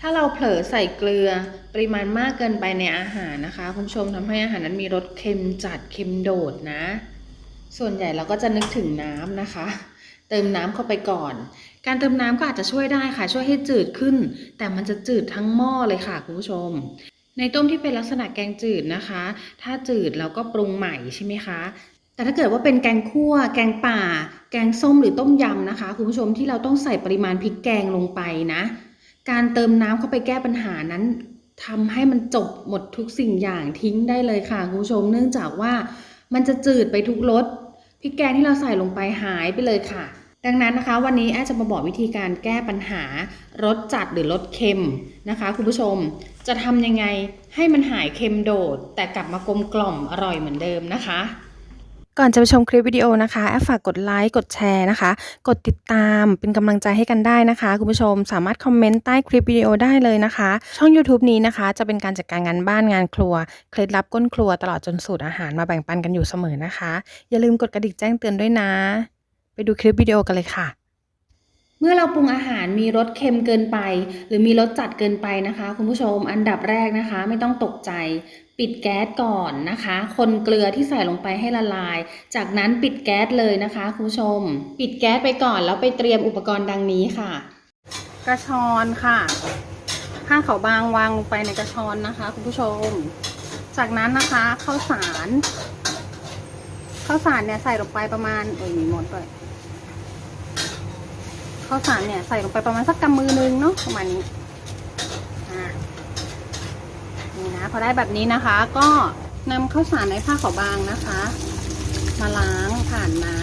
ถ้าเราเผลอใส่เกลือปริมาณมากเกินไปในอาหารนะคะคุณผู้ชมทำให้อาหารนั้นมีรสเค็มจัดเค็มโดดนะ ส่วนใหญ่เราก็จะนึกถึงน้ำนะคะ เติมน้ำเข้าไปก่อน การเติมน้ำก็อาจจะช่วยได้ค่ะ ช่วยให้จืดขึ้น แต่มันจะจืดทั้งหม้อเลยค่ะคุณผู้ชมในต้มที่เป็นลักษณะแกงจืดนะคะ ถ้าจืดเราก็ปรุงใหม่ใช่ไหมคะ แต่ถ้าเกิดว่าเป็นแกงคั่ว แกงป่า แกงส้มหรือต้มยำนะคะ คุณผู้ชมที่เราต้องใส่ปริมาณพริกแกงลงไปนะ การเติมน้ำเข้าไปแก้ปัญหานั้นทำให้มันจบหมดทุกสิ่งอย่างทิ้งได้เลยค่ะคุณผู้ชม เนื่องจากว่ามันจะจืดไปทุกรสพริกแกงที่เราใส่ลงไปหายไปเลยค่ะ ดังนั้นนะคะ วันนี้แอจะมาบอกวิธีการแก้ปัญหารสจัดหรือรสเค็มนะคะ คุณผู้ชมจะทำยังไงให้มันหายเค็มโดด แต่กลับมากลมกล่อมอร่อยเหมือนเดิมนะคะ ก่อนจะไปชมคลิปวิดีโอนะคะแอฟฝากกดไลค์กดแชร์นะคะ กดติดตามเป็นกำลังใจให้กันได้นะคะ คุณผู้ชมสามารถคอมเมนต์ใต้คลิปวิดีโอได้เลยนะคะ ช่อง YouTube นี้นะคะ จะเป็นการจัดการงานบ้านงานครัว เคล็ดลับก้นครัวตลอดจนสูตรอาหารมาแบ่งปันกันอยู่เสมอนะคะ อย่าลืมกดกระดิ่งแจ้งเตือนด้วยนะ ไปดูคลิปวิดีโอกันเลยค่ะ เมื่อเราปรุงอาหารมีรสเค็มเกินไป หรือมีรสจัดเกินไปนะคะ คุณผู้ชมอันดับแรกนะคะ ไม่ต้องตกใจ ปิดแก๊สก่อนนะคะ คนเกลือที่ใส่ลงไปให้ละลาย จากนั้นปิดแก๊สเลยนะคะคุณผู้ชม ปิดแก๊สไปก่อนแล้วไปเตรียมอุปกรณ์ดังนี้ค่ะ กระชอนค่ะผ้าขาวบางวางลงไปในกระชอนนะคะ คุณผู้ชม จากนั้นนะคะข้าวสารข้าวสารเนี่ยใส่ลงไปประมาณเอ้ยมีหมดเลย ข้าวสารเนี่ยใส่ลงไปประมาณสักกำมือนึงเนาะประมาณนี้นี่นะพอได้แบบนี้นะคะ ก็นำข้าวสารในผ้าขาวบางนะคะ มาล้างผ่านน้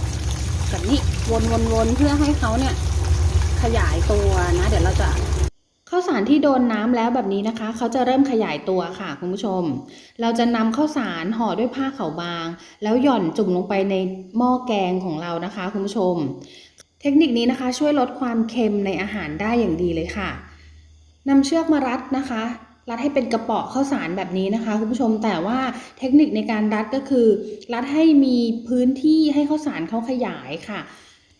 ำแบบนี้วนวนวนเพื่อให้เขาเนี่ยขยายตัวนะ เดี๋ยวเราจะข้าวสารที่โดนน้ำแล้วแบบนี้นะคะเขาจะเริ่มขยายตัวค่ะคุณผู้ชม เราจะนำข้าวสารห่อด้วยผ้าขาวบาง แล้วหย่อนจุ่มลงไปในหม้อแกงของเรานะคะ คุณผู้ชม เทคนิคนี้นะคะช่วยลดความเค็มในอาหารได้อย่างดีเลยค่ะนำเชือกมารัดนะคะ รัดให้เป็นกระป๋อข้าวสารแบบนี้นะคะคุณผู้ชมแต่ว่าเทคนิคในการรัดก็คือ รัดให้มีพื้นที่ให้ข้าวสารเขาขยายค่ะ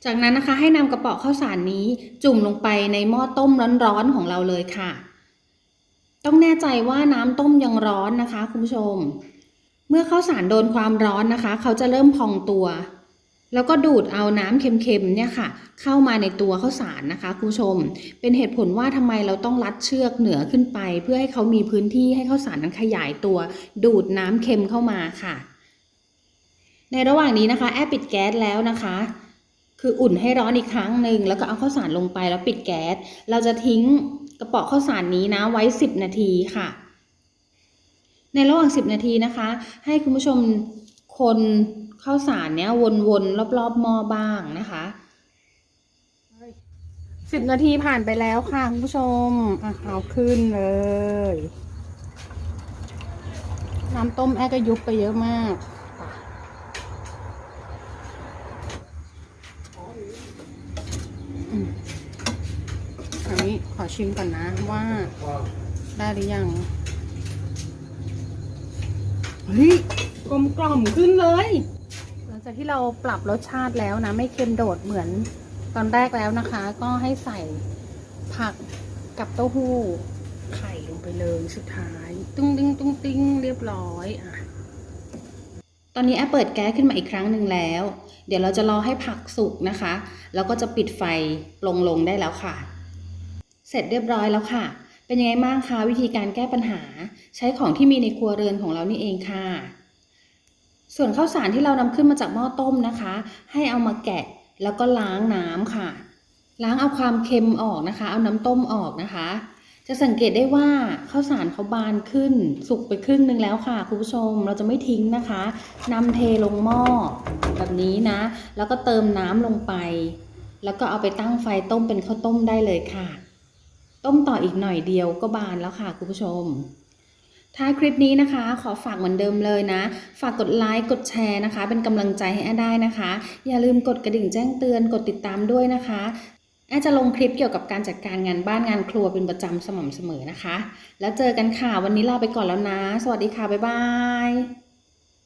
จากนั้นนะคะให้นำกระป๋อข้าวสารนี้จุ่มลงไปในหม้อต้มร้อนๆของเราเลยค่ะ ต้องแน่ใจว่าน้ำต้มยังร้อนนะคะคุณผู้ชม เมื่อข้าวสารโดนความร้อนนะคะ เขาจะเริ่มพองตัว แล้วก็ดูดเอาน้ำเค็มๆเนี่ยค่ะ เข้ามาในตัวข้าวสารนะคะคุณผู้ชม เป็นเหตุผลว่าทำไมเราต้องรัดเชือกเหนือขึ้นไป เพื่อให้เขามีพื้นที่ให้ข้าวสารนั้นขยายตัว ดูดน้ำเค็มเข้ามาค่ะ ในระหว่างนี้นะคะ แอบปิดแก๊สแล้วนะคะ คืออุ่นให้ร้อนอีกครั้งหนึ่งแล้วก็เอาข้าวสารลงไปแล้วปิดแก๊สเราจะทิ้งกระป๋องข้าวสารนี้นะไว้ 10 นาทีค่ะ ในระหว่าง 10 นาทีนะคะ ให้คุณผู้ชมคน ข้าวสารเนี้ยวนๆรอบๆหม้อบ้างนะคะสิบนาทีผ่านไปแล้วค่ะคุณผู้ชมอะเอาขึ้นเลย น้ำต้มแอก็ยุบไปเยอะมากอันนี้ขอชิมก่อนนะว่าได้หรือยัง เฮ้ยกลมกล่อมขึ้นเลย จากที่เราปรับรสชาติแล้วนะ ไม่เค็มโดดเหมือนตอนแรกแล้วนะคะ ก็ให้ใส่ผักกับเต้าหู้ ไข่ลงไปเลยสุดท้าย ตุ้งติ้งตุ้งติ้งเรียบร้อยอะตอนนี้แอปเปิดแก๊สขึ้นมาอีกครั้งหนึ่งแล้ว เดี๋ยวเราจะรอให้ผักสุกนะคะ แล้วก็จะปิดไฟลงลงได้แล้วค่ะ เสร็จเรียบร้อยแล้วค่ะ เป็นยังไงบ้างคะวิธีการแก้ปัญหา ใช้ของที่มีในครัวเรือนของเรานี่เองค่ะ ส่วนข้าวสารที่เรานำขึ้นมาจากหม้อต้มนะคะ ให้เอามาแกะแล้วก็ล้างน้ำค่ะ ล้างเอาความเค็มออกนะคะ เอาน้ำต้มออกนะคะ จะสังเกตได้ว่าข้าวสารเขาบานขึ้น สุกไปครึ่งนึงแล้วค่ะคุณผู้ชมเราจะไม่ทิ้งนะคะนำเทลงหม้อแบบนี้นะ แล้วก็เติมน้ำลงไป แล้วก็เอาไปตั้งไฟต้มเป็นข้าวต้มได้เลยค่ะ ต้มต่ออีกหน่อยเดียวก็บานแล้วค่ะคุณผู้ชม ท้ายคลิปนี้นะคะ ขอฝากเหมือนเดิมเลยนะ ฝากกดไลค์กดแชร์นะคะ เป็นกำลังใจให้แอาได้นะคะ อย่าลืมกดกระดิ่งแจ้งเตือนกดติดตามด้วยนะคะแอจะลงคลิปเกี่ยวกับการจัดการงานบ้านงานครัวเป็นประจำสม่ำเสมอนะคะ แล้วเจอกันค่ะวันนี้ลาไปก่อนแล้วนะ สวัสดีค่ะบ๊ายบาย